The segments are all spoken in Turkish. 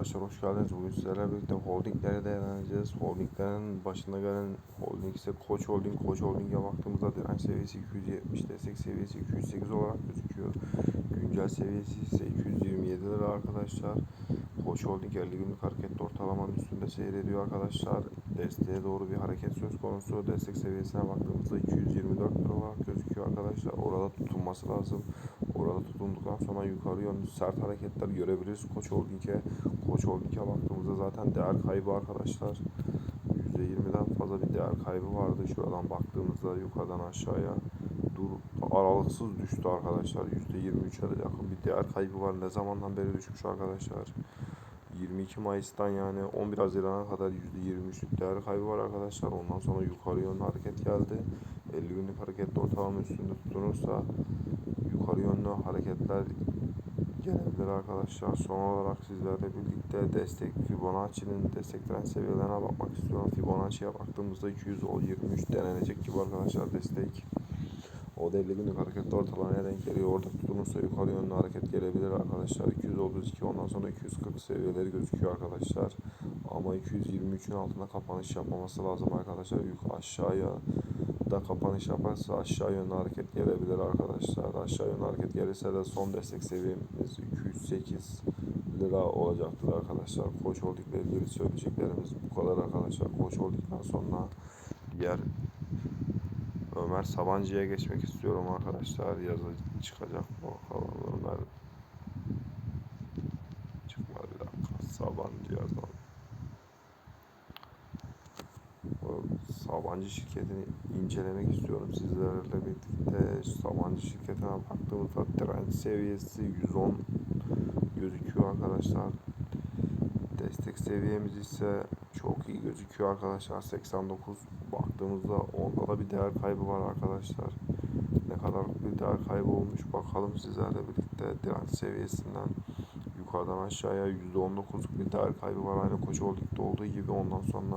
arkadaşlar hoş geldiniz. Bugün sizlerle birlikte holdingleri değerlendireceğiz. Holdinglerin başında gelen holding ise Koç Holding. Koç Holding'e baktığımızda direnç seviyesi 270, destek seviyesi 208 olarak gözüküyor. Güncel seviyesi ise 227 lira arkadaşlar. Koç Holding 50 günlük hareketli ortalamanın üstünde seyrediyor arkadaşlar. Desteğe doğru bir hareket söz konusu. Destek seviyesine baktığımızda 224 lira olarak gözüküyor arkadaşlar. Orada tutunması lazım. Orada tutunduktan sonra yukarı yönlü sert hareketler görebiliriz Koç Holding'e. Koç Holding'e baktığımızda zaten değer kaybı arkadaşlar. %20'den fazla bir değer kaybı vardı. Şuradan baktığımızda yukarıdan aşağıya dur aralıksız düştü arkadaşlar. %23'e yakın bir değer kaybı var. Ne zamandan beri düşmüş arkadaşlar? 22 Mayıs'tan yani 11 Haziran'a kadar %23'lük değer kaybı var arkadaşlar. Ondan sonra yukarı yönlü hareket geldi. 50 günlük hareketli ortalama üstünde tutunursa yukarı yönlü hareketler gelebilir arkadaşlar. Son olarak sizlerle birlikte destek Fibonacci'nin destekleyen seviyelerine bakmak istiyorum. Fibonacci'ye baktığımızda 223 denenecek gibi arkadaşlar destek. O 50 günlük hareketli ortalamaya denk geliyor. Orada tutunursa yukarı yönlü hareket gelebilir arkadaşlar. 232 ondan sonra 240 seviyeleri gözüküyor arkadaşlar. Ama 223'ün altında kapanış yapmaması lazım arkadaşlar. Yukarı aşağıya da kapanış yaparsa aşağı yönlü hareket gelebilir arkadaşlar. Aşağı yönlü hareket gelirse de son destek seviyemiz 208 lira olacaktır arkadaşlar. Koç Holding ilgili söyleyeceklerimiz bu kadar arkadaşlar. Koç Holding'den sonra diğer Ömer Sabancı'ya geçmek istiyorum arkadaşlar. Yazı çıkacak bakalım Ömer. Çıkmadı bir dakika. Sabancı yazalım. Sabancı şirketini incelemek istiyorum sizlerle birlikte. Sabancı şirketine baktığımızda direnç seviyesi 110 gözüküyor arkadaşlar. Destek seviyemiz ise çok iyi gözüküyor arkadaşlar. 89 baktığımızda onda da bir değer kaybı var arkadaşlar. Ne kadar bir değer kaybı olmuş bakalım sizlerle birlikte direnç seviyesinden yukarıdan aşağıya %19'luk bir değer kaybı var. Aynı Koç Holding'de olduğu gibi ondan sonra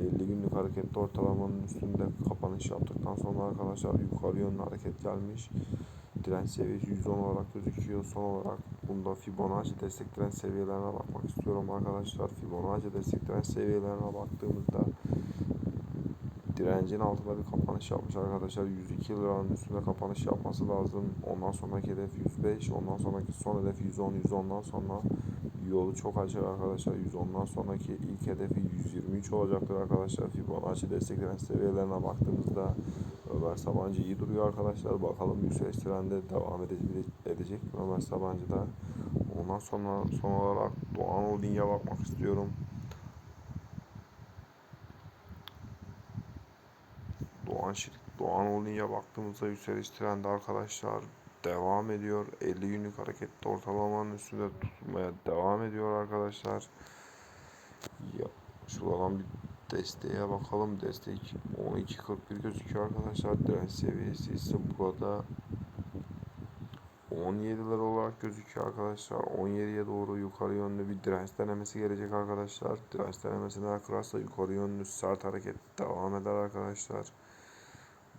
50 günlük hareketli ortalamanın üstünde kapanış yaptıktan sonra arkadaşlar yukarı yönlü hareket gelmiş. Direnç seviyesi 110 olarak gözüküyor. Son olarak bunda Fibonacci destekleyen seviyelerine bakmak istiyorum arkadaşlar. Fibonacci destekleyen seviyelerine baktığımızda direncin altında bir kapanış yapmış arkadaşlar. 102 liranın üstünde kapanış yapması lazım. Ondan sonraki hedef 105. Ondan sonraki son hedef 110. 110'dan sonra yolu çok açık arkadaşlar. 110'dan sonraki ilk hedefi 123 olacaktır arkadaşlar. Fibonacci destekleyen seviyelerine baktığımızda Ömer Sabancı iyi duruyor arkadaşlar. Bakalım yükseliş trendi devam edecek mi Ömer Sabancı'da. Ondan sonra son olarak Doğan Holding'e bakmak istiyorum. Doğan şirk Doğan Holding'e baktığımızda yükseliş trendi arkadaşlar devam ediyor. 50 günlük hareketli ortalamanın üstünde tutmaya devam ediyor arkadaşlar. Ya, şuradan bir desteğe bakalım. Destek 12.41 gözüküyor arkadaşlar. Direnç seviyesi ise burada 17 lira olarak gözüküyor arkadaşlar. 17'ye doğru yukarı yönlü bir direnç denemesi gelecek arkadaşlar. Direnç denemesini kırarsa yukarı yönlü sert hareket devam eder arkadaşlar.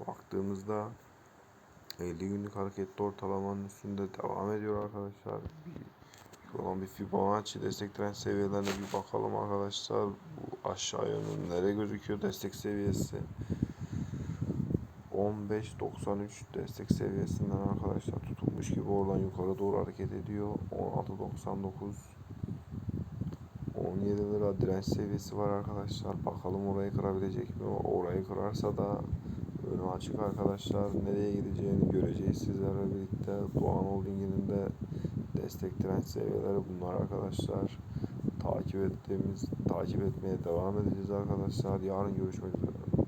Baktığımızda 50 günlük hareketli ortalamanın üstünde devam ediyor arkadaşlar. Bir, şuradan bir Fibonacci destekleyen seviyelerine bir bakalım arkadaşlar. Bu aşağı yönlü nereye gözüküyor destek seviyesi? 15.93 destek seviyesinden arkadaşlar tutulmuş gibi oradan yukarı doğru hareket ediyor. 16.99 17 lira direnç seviyesi var arkadaşlar. Bakalım orayı kırabilecek mi? Orayı kırarsa da önü açık arkadaşlar. Nereye gideceğini göreceğiz sizlerle birlikte. Doğan Holding'in de destek direnç seviyeleri bunlar arkadaşlar. Takip ettiğimiz, takip etmeye devam edeceğiz arkadaşlar. Yarın görüşmek üzere.